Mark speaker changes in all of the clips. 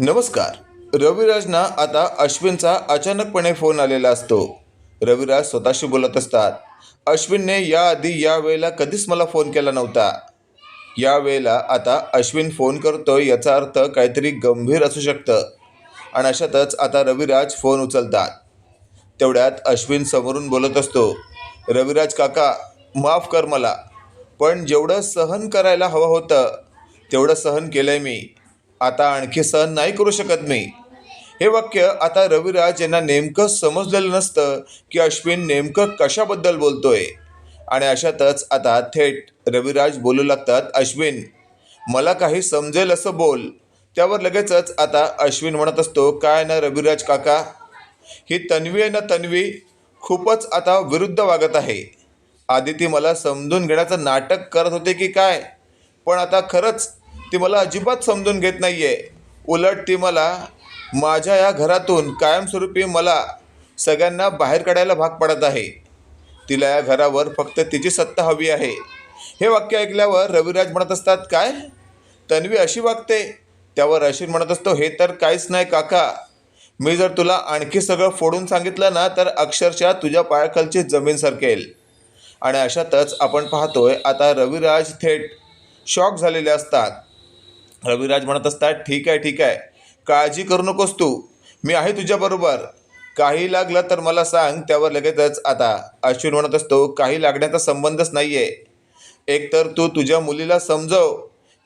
Speaker 1: नमस्कार. रविराजना आता अश्विनचा अचानकपणे फोन आलेला असतो. रविराज स्वतःशी बोलत असतात. अश्विनने याआधी या वेळेला कधीच मला फोन केला नव्हता. या वेळेला आता अश्विन फोन करतो याचा अर्थ काहीतरी गंभीर असू शकतं. आणि अशातच आता रविराज फोन उचलतात. तेवढ्यात अश्विन समोरून बोलत असतो रविराज काका माफ कर मला. पण जेवढं सहन करायला हवं होतं तेवढं सहन केलं आहे मी. आता आणखी सहन नाही करू शकत मी. हे वाक्य आता रविराज यांना नेमकं समजलेलं नसतं की अश्विन नेमकं कशाबद्दल बोलतोय. आणि अशातच आता थेट रविराज बोलू लागतात अश्विन मला काही समजेल असं बोल. त्यावर लगेचच आता अश्विन म्हणत असतो काय ना रविराज काका ही तन्वी आहे ना तन्वी खूपच आता विरुद्ध वागत आहे. आधी ती मला समजून घेण्याचं नाटक करत होते की काय? पण आता खरंच ती मला अजिबात समजून घेत नाही आहे उलट ती मला माझ्या या घरातून कायमस्वरूपी मला सगळ्यांना बाहेर काढायला भाग पडत आहे. तिला या घरावर फक्त तिची सत्ता हवी आहे. हे वाक्य ऐकल्यावर रविराज म्हणत असतात काय? तन्वी अशी वागते? त्यावर अशीर म्हणत असतो हे तर काहीच नाही काका. मी जर तुला आणखी सगळं फोडून सांगितलं ना तर अक्षरशः तुझ्या पायाखालची जमीन सरकेल. आणि अशातच आपण पाहतोय आता रविराज थेट शॉक झालेले असतात. रविराज म्हणत असतात ठीक आहे ठीक आहे. काळजी करू नकोस तू. मी आहे तुझ्याबरोबर काही लागलं तर मला सांग त्यावर लगेचच आता. अश्विन म्हणत असतो काही लागण्याचा संबंधच नाही आहे एकतर तू तुझ्या मुलीला समजव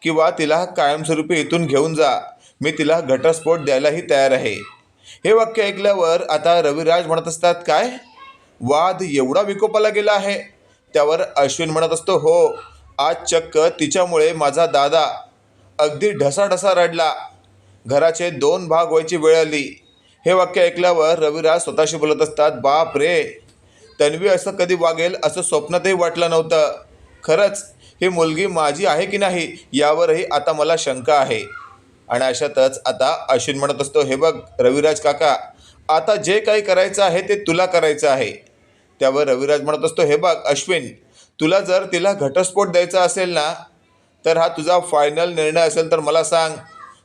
Speaker 1: किंवा तिला कायमस्वरूपी इथून घेऊन जा. मी तिला घटस्फोट द्यायलाही तयार आहे. हे वाक्य ऐकल्यावर आता रविराज म्हणत असतात काय? वाद एवढा विकोपाला गेला आहे. त्यावर अश्विन म्हणत असतो हो. आज चक्क तिच्यामुळे माझा दादा अगदी ढसाढसा रडला. घराचे दोन भाग व्हायची वेळ आली. हे वाक्य ऐकल्यावर रविराज स्वतःशी बोलत असतात बाप रे तन्वी असं कधी वागेल असं स्वप्नातही वाटलं नव्हतं. खरंच ही मुलगी माझी आहे की नाही यावरही आता मला शंका आहे. आणि अशातच आता अश्विन म्हणत असतो हे बघ रविराज काका आता जे काही करायचं आहे ते तुला करायचं आहे. त्यावर रविराज म्हणत असतो हे बघ अश्विन तुला जर तिला घटस्फोट द्यायचा असेल ना तर हा तुझा फायनल निर्णय असेल तर मला सांग.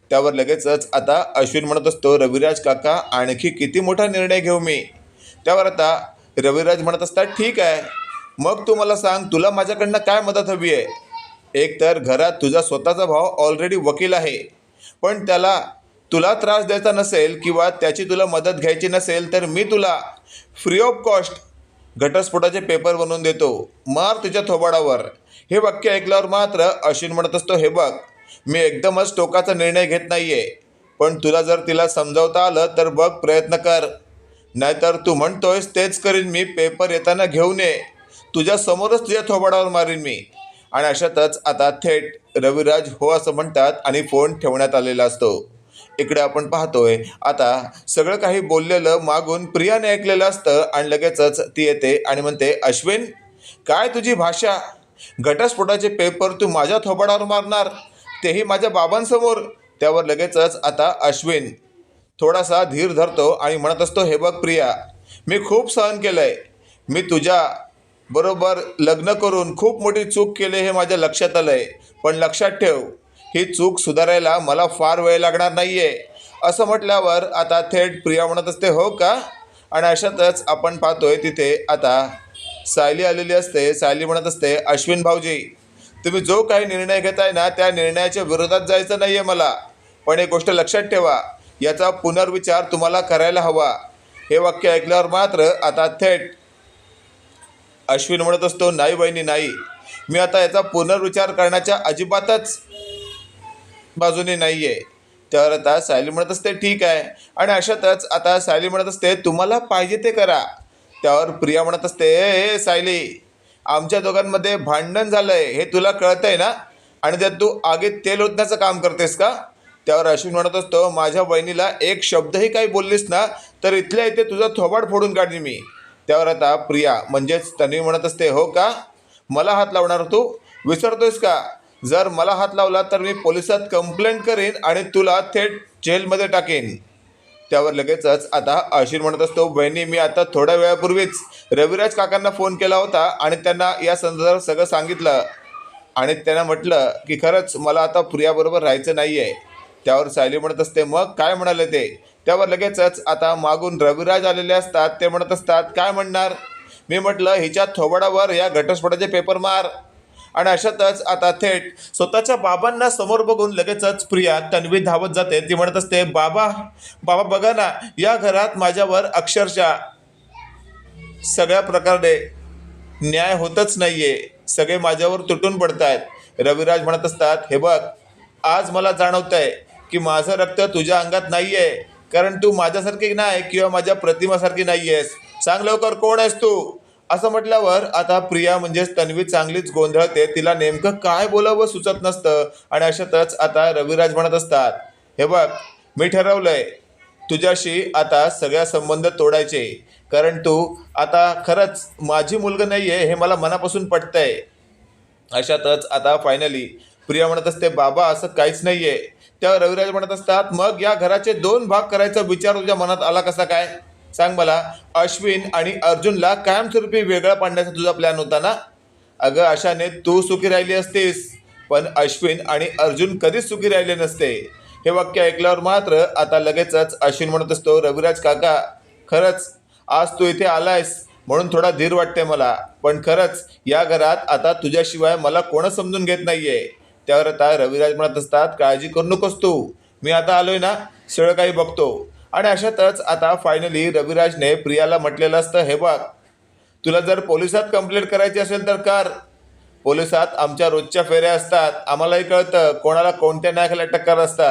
Speaker 1: त्यावर लगेचच आता अश्विन म्हणत असतो रविराज काका आणखी किती मोठा निर्णय घेऊ मी? त्यावर आता रविराज म्हणत असतात ठीक आहे. मग तू मला सांग तुला माझ्याकडनं काय मदत हवी आहे? एक तर घरात तुझा स्वतःचा भाव ऑलरेडी वकील आहे. पण त्याला तुला त्रास द्यायचा नसेल किंवा त्याची तुला मदत घ्यायची नसेल तर मी तुला फ्री ऑफ कॉस्ट घटस्फोटाचे पेपर बनवून देतो. मार तुझ्या थोबाडावर. हे वाक्य ऐकल्यावर मात्र अश्विन म्हणत असतो हे बघ मी एकदमच टोकाचा निर्णय घेत नाही आहे पण तुला जर तिला समजावता आलं तर बघ प्रयत्न कर. नाहीतर तू म्हणतोयस तेच करीन मी पेपर येताना घेऊन ये तुझ्यासमोरच तुझ्या थोबाडावर मारीन मी. आणि अशातच आता थेट रविराज हो असं म्हणतात आणि फोन ठेवण्यात आलेला असतो. इकडे आपण पाहतोय. आता सगळं काही बोललेलं मागून प्रियाने ऐकलेलं असतं आणि लगेचच ती येते आणि म्हणते अश्विन काय तुझी भाषा? घटस्फोटाचे पेपर तू माझ्या थोबाडावर मारणार. तेही माझ्या बाबांसमोर. त्यावर लगेचच आता अश्विन थोडासा धीर धरतो आणि म्हणत असतो हे बघ प्रिया मी खूप सहन केलं आहे मी तुझ्या बरोबर लग्न करून खूप मोठी चूक केली हे माझ्या लक्षात आलं आहे पण लक्षात ठेव ही चूक सुधारायला मला फार वेळ लागणार नाही आहे असं म्हटल्यावर आता थेट प्रिया म्हणत असते हो का? आणि अशातच आपण पाहतोय तिथे आता सायली आलेली असते. सायली म्हणत असते अश्विन भाऊजी तुम्ही जो काही निर्णय घेताय ना त्या निर्णयाच्या विरोधात जायचं नाही आहे मला. पण एक गोष्ट लक्षात ठेवा याचा पुनर्विचार तुम्हाला करायला हवा. हे वाक्य ऐकल्यावर मात्र आता थेट अश्विन म्हणत असतो नाही बहिणी नाही. मी आता याचा पुनर्विचार करण्याच्या अजिबातच बाजूने नाही आहे तर आता सायली म्हणत असते ठीक आहे. आणि अशातच आता सायली म्हणत असते तुम्हाला पाहिजे ते करा. त्यावर प्रिया म्हणत असते ए ए, सायली आमच्या दोघांमध्ये भांडण झालं आहे हे तुला कळतं आहे ना? आणि त्यात तू आगीत तेल ओतण्याचं काम करतेस का? त्यावर अश्विन म्हणत असतो माझ्या बहिणीला एक शब्दही काही बोललीस ना तर इथल्या इथे तुझं थोबाड फोडून काढली मी. त्यावर आता प्रिया म्हणजेच तन्वी म्हणत असते हो का? मला हात लावणार तू? विसरतोयस का? जर मला हात लावला तर मी पोलिसात कंप्लेंट करेन आणि तुला थेट जेलमध्ये टाकेन. त्यावर लगेचच आता अश्विन म्हणत असतो बहिणी मी आता थोड्या वेळापूर्वीच रविराज काकांना फोन केला होता आणि त्यांना या संदर्भात सगळं सांगितलं. आणि त्यांना म्हटलं की खरंच मला आता प्रियाबरोबर राहायचं नाही आहे त्यावर सायली म्हणत असते मग काय म्हणाले ते? त्यावर लगेचच आता मागून रविराज आलेले असतात ते म्हणत असतात काय म्हणणार? मी म्हटलं हिच्या थोबाडावर या घटस्फोटाचे पेपर मार. आणि अशातच आता थेट स्वतःच्या बाबांना समोर बघून लगेचच प्रिया तन्वी धावत जाते. ती म्हणत असते बाबा बाबा बघा ना या घरात माझ्यावर अक्षरशः सगळ्या प्रकारे न्याय होतच नाहीये. सगळे माझ्यावर तुटून पडत आहेत रविराज म्हणत असतात हे बघ आज मला जाणवत आहे की माझं रक्त तुझ्या अंगात नाही आहे कारण तू माझ्यासारखी नाही किंवा माझ्या प्रतिमासारखी नाही आहेस सांग लवकर कोण आहेस तू? असं म्हटल्यावर आता प्रिया म्हणजेच तन्वी चांगलीच गोंधळते. तिला नेमकं काय बोलावं सुचत नसतं आणि अशातच आता रविराज म्हणत असतात हे बघ मी ठरवलंय तुझ्याशी आता सगळ्या संबंध तोडायचे. कारण तू आता खरंच माझी मुलगा नाही आहे हे मला मनापासून पटतंय. अशातच आता फायनली प्रिया म्हणत असते बाबा असं काहीच नाही आहे तेव्हा रविराज म्हणत असतात मग या घराचे दोन भाग करायचा विचार तुझ्या मनात आला कसा काय? सांग मला अश्विन आणि अर्जुनला कायमस्वरूपी वेगळा पाडण्याचा तुझा प्लॅन होता ना? अगं अशाने तू सुखी राहिली असतीस पण अश्विन आणि अर्जुन कधीच सुखी राहिले नसते. हे वाक्य ऐकल्यावर मात्र आता लगेचच अश्विन म्हणत असतो रविराज काका खरंच आज तू इथे आलायस म्हणून थोडा धीर वाटते मला पण खरंच या घरात आता तुझ्याशिवाय मला कोणच समजून घेत नाहीये. त्यावर आता रविराज म्हणत असतात काळजी करू नकोस तू मी आता आलोय ना सगळं काही बघतो. आणि अशातच आता फायनली रविराजने प्रियाला म्हटलेलं असतं हे बघ तुला जर पोलिसात कंप्लेंट करायची असेल तर कर. पोलिसात आमच्या रोजच्या फेऱ्या असतात. आम्हालाही कळतं कोणाला कोणत्या नायकाला टक्कर असता.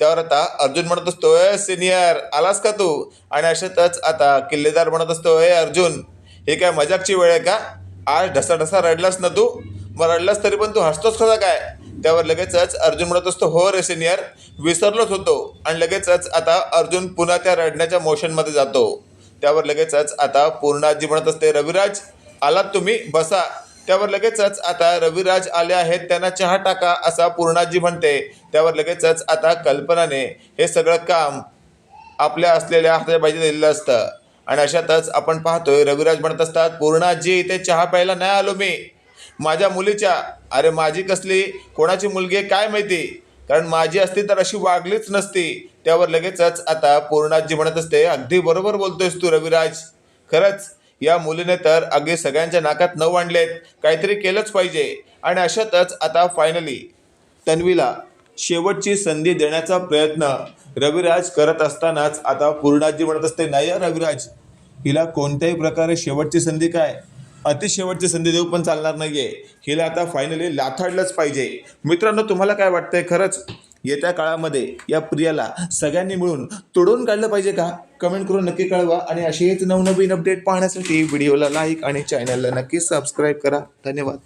Speaker 1: त्यावर आता अर्जुन म्हणत असतो ए सिनियर आलास का तू? आणि अशातच आता किल्लेदार म्हणत असतो ए अर्जुन हे काय मजाकची वेळ आहे का? आज ढसा ढसा रडलास ना तू? मग रडलास तरी पण तू हसतोस कसा काय? त्यावर लगेचच अर्जुन म्हणत असतो हो रे सिनियर विसरलोच होतो. आणि लगेचच आता अर्जुन पुन्हा त्या रडण्याच्या मोशनमध्ये जातो. त्यावर लगेचच आता पूर्णाजी म्हणत असते रविराज आलात तुम्ही? बसा. त्यावर लगेचच आता रविराज आले आहेत त्यांना चहा टाका असा पूर्णाजी म्हणते. त्यावर लगेचच आता कल्पनाने हे सगळं काम आपल्या असलेल्या हाताच्या पाहिजे दिलेलं असतं. आणि अशातच आपण पाहतोय रविराज म्हणत असतात पूर्णाजी इथे चहा प्यायला नाही आलो मी. माझ्या मुलीच्या अरे माझी कसली कोणाची मुलगी आहे काय माहिती? कारण माझी असती तर अशी वागलीच नसती. त्यावर लगेचच आता पूर्णाजी म्हणत असते अगदी बरोबर बोलतोयस तू रविराज. खरंच या मुलीने तर अगदी सगळ्यांच्या नाकात न आणलेत. काहीतरी केलंच पाहिजे. आणि अशातच आता फायनली तन्वीला शेवटची संधी देण्याचा प्रयत्न रविराज करत असतानाच आता पूर्णाजी म्हणत असते नाही रविराज हिला कोणत्याही प्रकारे शेवटची संधी काय? अति शेवटची संधी देऊ पण चालणार नाहीये. हिला आता फायनली लाथाडलंच पाहिजे. मित्रांनो तुम्हाला काय वाटतंय खरंच? येत्या काळामध्ये या प्रियाला सगळ्यांनी मिळून तोडून काढलं पाहिजे का? कमेंट करून नक्की कळवा आणि अशीच नवनवीन अपडेट पाहण्यासाठी व्हिडिओला लाईक आणि चॅनलला नक्की सबस्क्राईब करा. धन्यवाद.